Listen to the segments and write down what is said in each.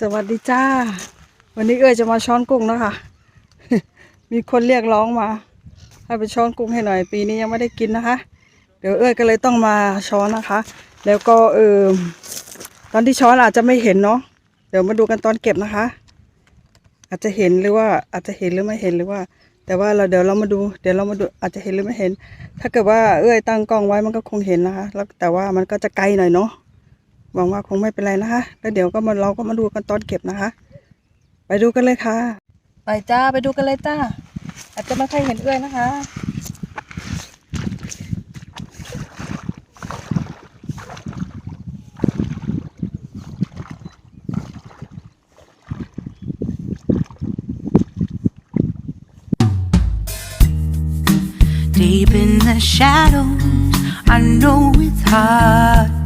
สวัสดีจ้า วันนี้เอ้ยจะมาช้อนกุ้งนะคะ มีคนเรียกร้องมาให้ไปช้อนกุ้งให้หน่อย ปีนี้ยังไม่ได้กินนะคะ เดี๋ยวเอ้ยก็เลยต้องมาช้อนนะคะ แล้วก็เออตอนที่ช้อนอาจจะไม่เห็นเนาะเดี๋ยวมาดูกันตอนเก็บนะคะ อาจจะเห็นหรือว่าอาจจะเห็นหรือไม่เห็นหรือว่า แต่ว่าเราเดี๋ยวเรามาดูเดี๋ยวเรามาดูอาจจะเห็นหรือไม่เห็น ถ้าเกิดว่าเอ้ยตั้งกล้องไว้มันก็คงเห็นนะคะ แล้วแต่ว่ามันก็จะไกลหน่อยเนาะ หวังว่าคงไม่เป็นไรนะคะ แล้วเดี๋ยวก็มาเราก็มาดูกันตอนเก็บนะคะ ไปดูกันเลยค่ะ ไปจ้าไปดูกันเลยจ้า อาจจะไม่ค่อยเห็นเอื้อยนะคะ Deep in the shadows, I know it's hard to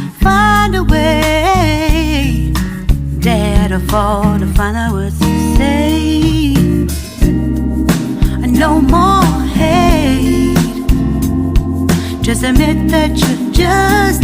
find a way. Dare to fall to find out what to say. No more hate. Just admit that you're just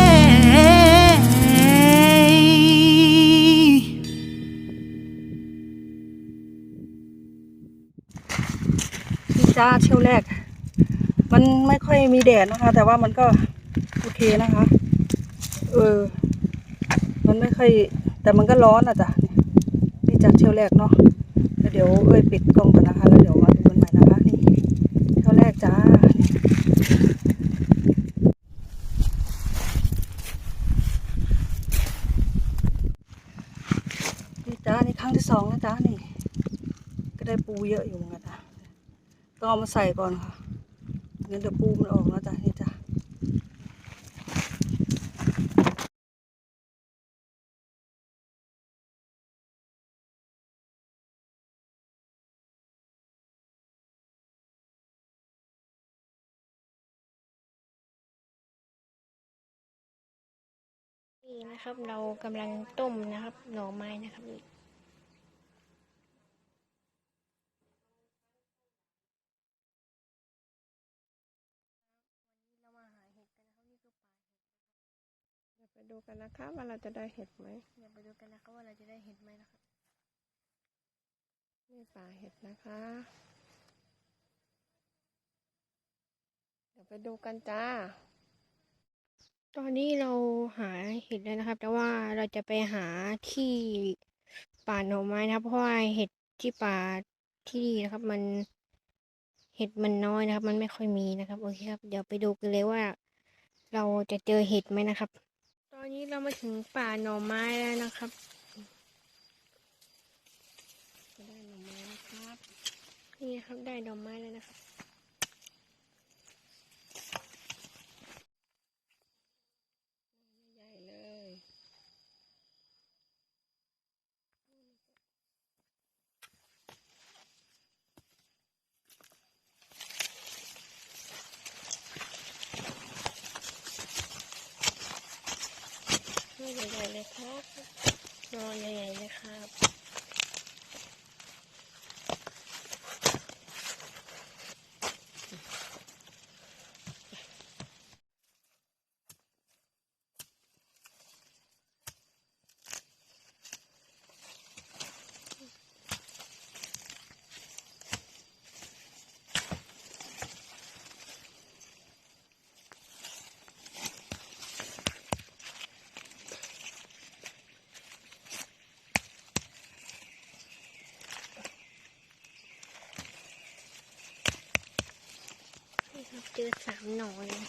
จ้าเที่ยวแรก มันไม่ค่อยมีแดดนะคะ แต่ว่ามันก็โอเคนะคะ เออ มันไม่ค่อย แต่มันก็ร้อนอะจ้ะนี่จ้าเที่ยวแรกเนาะแล้วเดี๋ยวเอ้ยปิดกล้องกันนะคะ แล้วเดี๋ยวมาดูกันใหม่นะคะ นี่เที่ยวแรกจ้าจ้านี่ครั้งที่สองนะจ้านี่ ก็ได้ปูเยอะอยู่เหมือนกันนะ ต้องเอามาใส่ก่อนค่ะงั้นเดี๋ยวปูมันออกแล้วจ้ะนี่จ้ะนี่นะครับเรากำลังต้มนะครับ หน่อไม้นะครับ ดี๋ยวไปดูกันนะคะว่าเราจะได้เห็ดไหมเดี๋ยวไปดูกันนะครับว่าเราจะได้เห็ดไหมนะครับนี่ป่าเห็ดนะคะ เดี๋ยวไปดูกันจ้า ตอนนี้เราหาเห็ดแล้วนะครับ แต่ว่าเราจะไปหาที่ป่าหน่อไม้นะครับ เพราะว่าเห็ดที่ป่าที่นี่นะครับ มันเห็ดมันน้อยนะครับ มันไม่ค่อยมีนะครับ โอเคครับ เดี๋ยวไปดูกันเลยว่า เราจะเจอเห็ดไหมนะครับต อนนี้เรามาถึงป่าหน่อไม้แล้วนะครับจะได้หน่อไม้นะครับ นี่นะครับได้ดอกไม้แล้วนะครับ ใหญ่เลย นี่ ใหญ่ๆเลยครับ นอนใหญ่ๆเลยครับ เจอสามหน่อเลย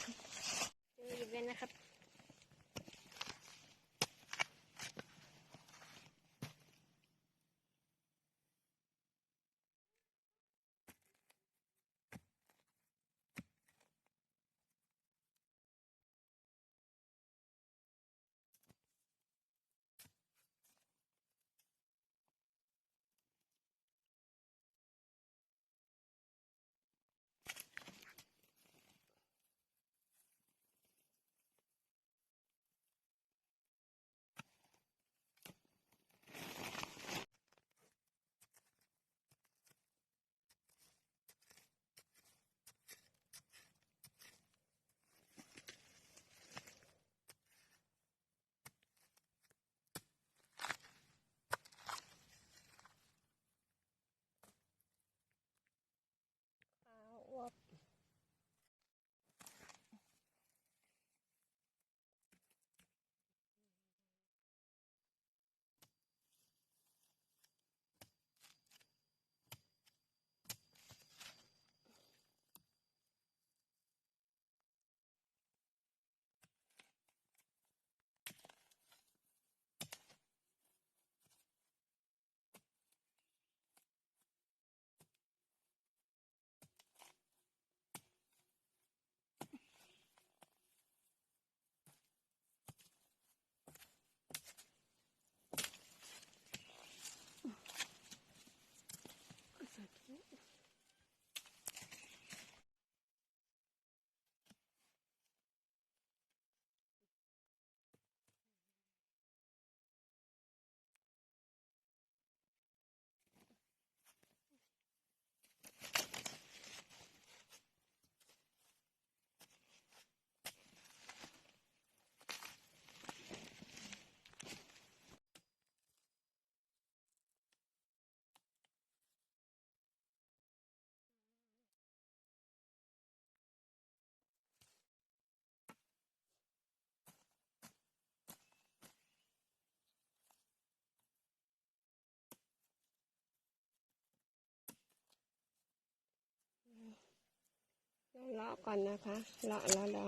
เลาะก่อนนะคะเลาะแล้วเรา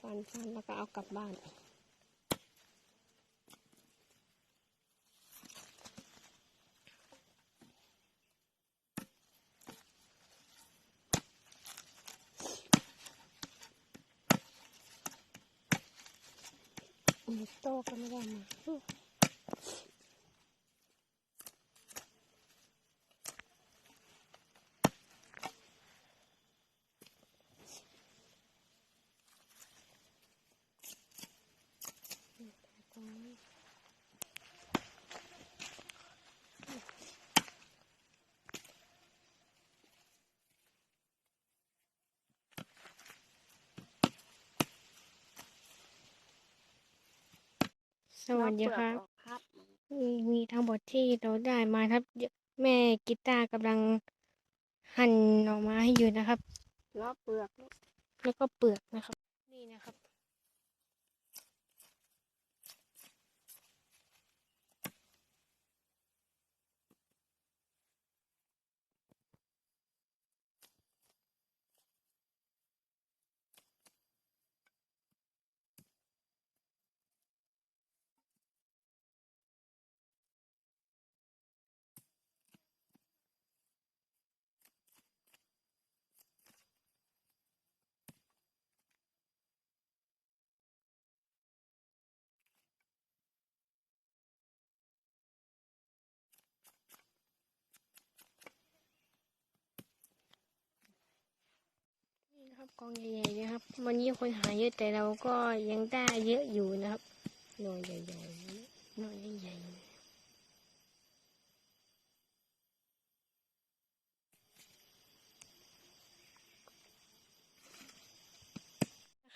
ฟันฟันแล้วก็เอากลับบ้านโตกันแล้วด้มา วัสดีครับครับมีมีทั้งหมดที่เราได้มาครับเยอะแม่กีตาร์กำลังหั่นหน่อไม้ให้อยู่นะครับล้อเปลือกลูกแล้วก็เปลือกนะครับ นี่นะครับ นะครับกองใหญ่ๆนะครับ วันนี้คนหาเยอะแต่เราก็ยังได้เยอะอยู่นะครับหน่อยใหญ่ๆหน่อยใหญ่ๆนะ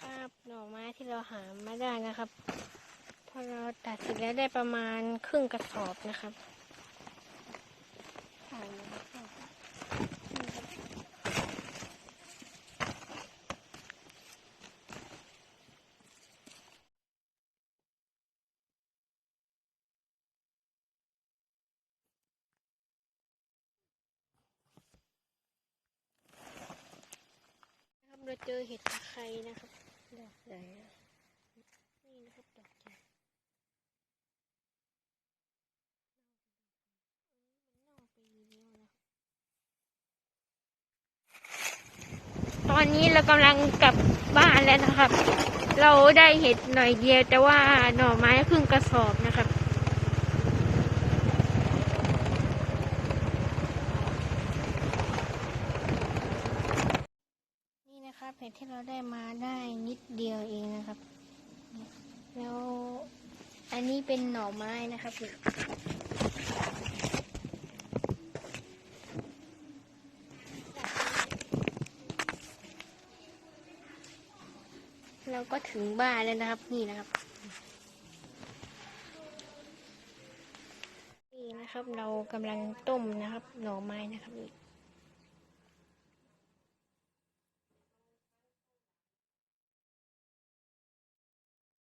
ครับหน่อไม้ที่เราหามาได้นะครับ พอเราตัดเสร็จแล้วได้ประมาณครึ่งกระสอบนะครับ ถ่ายนะครับ เจอเห็ดตะไคร้นะครับดอกใหญ่นะนี่นะครับดอกใหญ่ตอนนี้เรากำลังกลับบ้านแล้วนะครับ เราได้เห็ดหน่อยเดียวแต่ว่าหน่อไม้ครึ่งกระสอบนะครับ นี่นะครับเห็ด ที่เราได้มาได้นิดเดียวเองนะครับ แล้วอันนี้เป็นหน่อไม้นะครับเราก็ถึงบ้านแล้วนะครับ นี่นะครับ นี่นะครับเรากำลังต้มนะครับ หน่อไม้นะครับนี่